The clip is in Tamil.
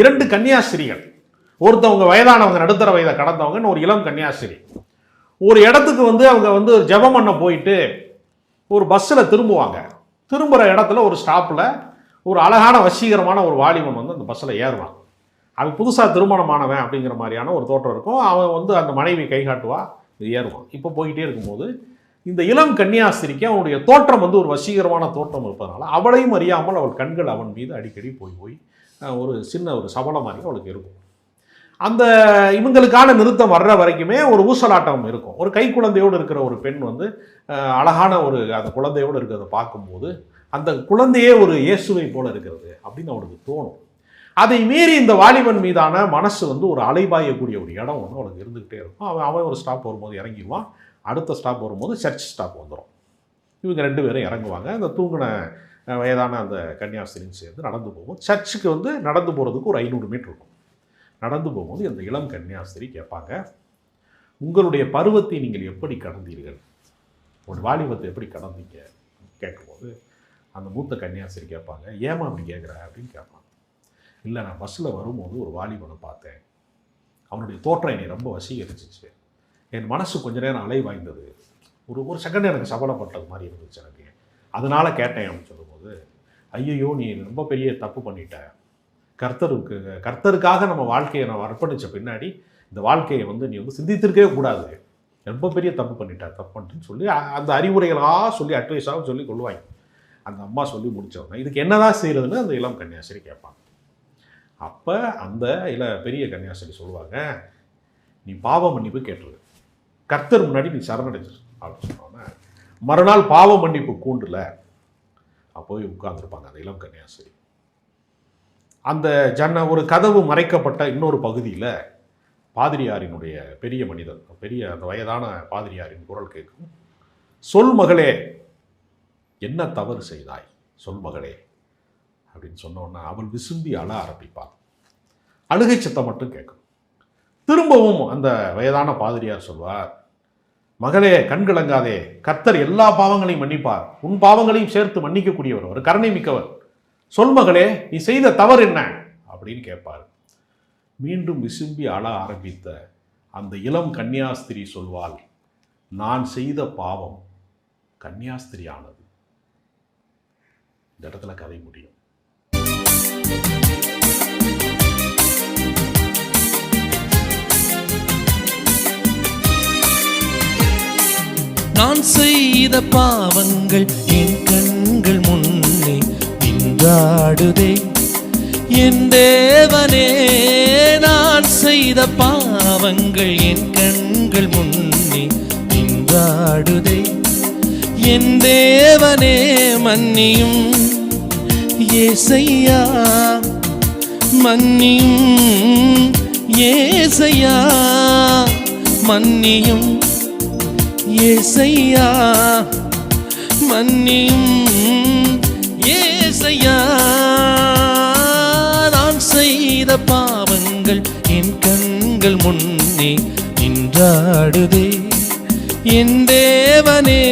இரண்டு கன்னியாஸ்திரிகள். ஒருத்தவங்க வயதானவங்க நடுத்தர வயதை கடந்தவங்கன்னு ஒரு இளம் கன்னியாஸ்திரி. ஒரு இடத்துக்கு வந்து அவங்க வந்து ஜெபம் பண்ண போயிட்டு ஒரு பஸ்ஸில் திரும்புவாங்க. திரும்புகிற இடத்துல ஒரு ஸ்டாப்பில் ஒரு அழகான வசீகரமான ஒரு வாலிபன் வந்து அந்த பஸ்ஸில் ஏறுவான். அவன் புதுசாக திருமணமானவன் அப்படிங்கிற மாதிரியான ஒரு தோற்றம் இருக்கும். அவன் வந்து அந்த மனைவி கை காட்டுவா இது ஏறுவான். இப்போ போய்கிட்டே இருக்கும்போது இந்த இளம் கன்னியாஸ்திரிக்கு அவனுடைய தோற்றம் வந்து ஒரு வசீகரமான தோற்றம் இருப்பதனால அவளையும் அறியாமல் அவள் கண்கள் அவன் மீது அடிக்கடி போய் போய் ஒரு சின்ன ஒரு சபலம் மாதிரி அவளுக்கு இருக்கும். அந்த இவங்களுக்கான நிறுத்தம் வர்ற வரைக்குமே ஒரு ஊசலாட்டம் இருக்கும். ஒரு கை குழந்தையோடு இருக்கிற ஒரு பெண் வந்து அழகான ஒரு அந்த குழந்தையோடு இருக்கிறத பார்க்கும்போது அந்த குழந்தையே ஒரு இயேசுவை போல இருக்கிறது அப்படின்னு அவனுக்கு தோணும். அதை மீறி இந்த வாலிபன் மீதான மனசு வந்து ஒரு அலைபாயக்கூடிய ஒரு இடம் ஒன்று அவனுக்கு இருந்துக்கிட்டே இருக்கும். அவன் அவன் ஒரு ஸ்டாப் வரும்போது இறங்கிடுவான். அடுத்த ஸ்டாப் வரும்போது சர்ச் ஸ்டாப் வந்துடும் இவங்க ரெண்டு பேரும் இறங்குவாங்க. அந்த தூங்கின வயதான அந்த கன்னியாஸ்திரியும் சேர்ந்து நடந்து போகும். சர்ச்சுக்கு வந்து நடந்து போகிறதுக்கு ஒரு ஐநூறு மீட்டர் இருக்கும். நடந்து போகும்போது அந்த இளம் கன்னியாஸ்திரி கேட்பாங்க உங்களுடைய பருவத்தை நீங்கள் எப்படி கடந்தீர்கள்? ஒரு வாலிபத்தை எப்படி கடந்தீங்க? கேட்கும்போது அந்த மூத்த கன்னியாஸ்திரி கேட்பாங்க ஏமா அப்படி கேட்குற? அப்படின்னு கேட்பாங்க. இல்லை நான் பஸ்ஸில் வரும்போது ஒரு வாலிபனை பார்த்தேன். அவனுடைய தோற்றம் என்னை ரொம்ப வசீகரிச்சிச்சு. என் மனசு கொஞ்ச நேரம் அலை வாய்ந்தது ஒரு ஒரு செகண்ட் எனக்கு சபலப்பட்டது மாதிரி இருந்துச்சு எனக்கு. அதனால் கேட்டேன் அப்படின்னு சொல்லும்போது ஐயையோ நீ ரொம்ப பெரிய தப்பு பண்ணிட்ட. கர்த்தருக்கு கர்த்தருக்காக நம்ம வாழ்க்கையை நம்ம அர்ப்பணித்த பின்னாடி இந்த வாழ்க்கையை வந்து நீ வந்து சிந்தித்திருக்கவே கூடாது. ரொம்ப பெரிய தப்பு பண்ணிட்ட தப்பு பண்ணிட்டுன்னு சொல்லி அந்த அறிவுரைகளாக சொல்லி அட்வைஸாக சொல்லி கொள்வாங்க. அந்த அம்மா சொல்லி முடிச்சவங்க இதுக்கு என்னதான் செய்கிறதுன்னு அந்த இளம் கன்னியாசரி கேட்பாங்க. அப்போ அந்த இள பெரிய கன்னியாசரி சொல்லுவாங்க நீ பாவ மன்னிப்பு கேட்டுரு. கர்த்தர் முன்னாடி நீ சரணடைஞ்சிரு அப்படின்னு சொன்னோன்னே மறுநாள் பாவ மன்னிப்பு கூண்டுல அப்போ போய் உட்கார்ந்துருப்பாங்க அந்த இளம் கன்னியாசி அந்த ஜன்ன ஒரு கதவு மறைக்கப்பட்ட இன்னொரு பகுதியில் பாதிரியாரினுடைய பெரிய மனிதன் பெரிய அந்த வயதான பாதிரியாரின் குரல் கேட்கும். சொல் மகளே என்ன தவறு செய்தாய்? சொல் மகளே அப்படின்னு சொன்னோன்னா அவள் விசும்பி அழ ஆரம்பிப்பாள். அழுகை சத்தம் மட்டும் கேட்கும். திரும்பவும் அந்த வயதான பாதிரியார் சொல்வார் மகளே கண்கலங்காதே கர்த்தர் எல்லா பாவங்களையும் மன்னிப்பார். உன் பாவங்களையும் சேர்த்து மன்னிக்கக்கூடியவர் ஒரு கருணை மிக்கவர் சொல் மகளே நீ செய்த தவறு என்ன? அப்படின்னு கேட்பார். மீண்டும் விசும்பி அழ ஆரம்பித்த அந்த இளம் கன்னியாஸ்திரி சொல்வாள் நான் செய்த பாவம் கன்னியாஸ்திரி ஆனது இந்த இடத்துல கதை முடியும். நான் செய்த பாவங்கள் என் கண்கள் முன்னே நின்றாடுதே. என் தேவனே நான் செய்த பாவங்கள் என் கண்கள் முன்னே நின்றாடுதே. என் தேவனே மன்னியும் ஏசையா மன்னியும் ஏசையா மன்னியும் ஏசையா மன்னியும் ஏசையா. நான் செய்த பாவங்கள் என் கண்கள் முன்னே நின்றாடுதே என் தேவனே.